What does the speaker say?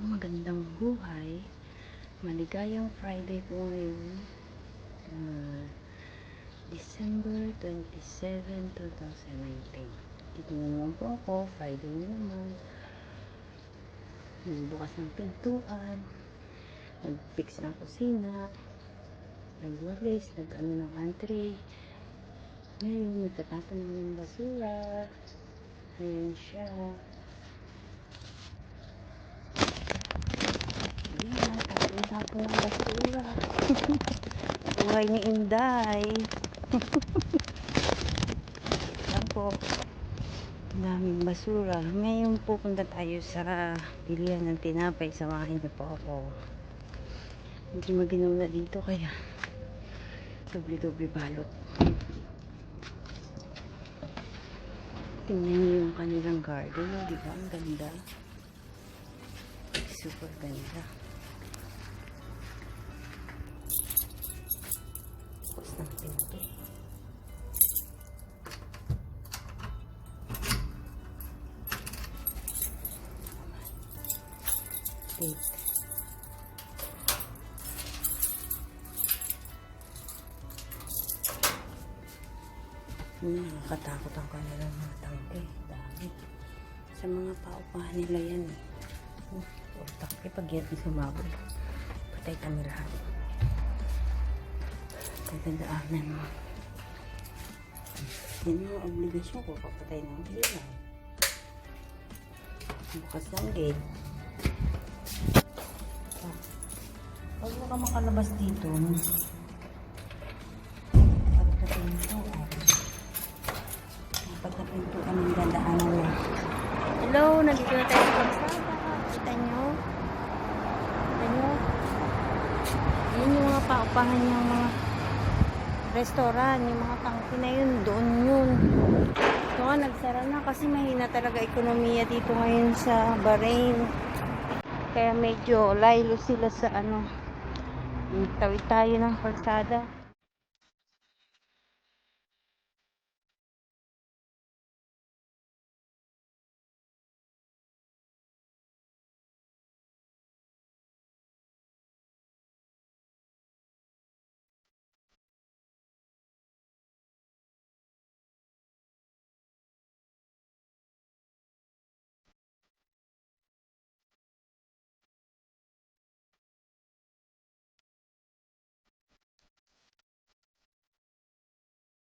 magandang buhay. Maligayang Friday po ngayon. Ah, December 27, 2019. Dito na naman po ako. Friday na naman. Nagbukas ng pintuan. Nag-fix ng kusina. Nagwalis. Nag-ano ng entry. Ngayon, nagtatapon ng basura. Ayan siya. Ayan, tapon-tapon ng basura. Buhay ni Inday. Yan po. Daming basura. Ngayon pupunta tayo sa bilihan ng tinapay. Samahin niyo po ako. Hindi maginaw na dito kaya doble-doble balot. Tingnan niyo yung kanilang garden. Di ba? Ang ganda. Super ganda. Gate. Hmm, nakakatakot ang kanilang mga tangke. Dami. Sa mga paupahan nila yan eh. Oh, puro tangke pag yan sumabog. Patay kami lahat. Tatandaanan mo. Yan yung obligasyon ko. Papatay ng ilaw. Bukas ng gate. Ka makalabas dito. Pagkapintuan. Pagkapintuan ng dadaanan mo. Hello, nandito na tayo sa Kalsada. Kita nyo? Kita nyo? Yun yung mga paupahan yung mga restaurant, yung mga tangke na yun, doon yun. Ito nga, nagsara na kasi mahina talaga ekonomiya dito ngayon sa Bahrain. Kaya medyo laylo sila sa ano, tawid tayo ng kalsada.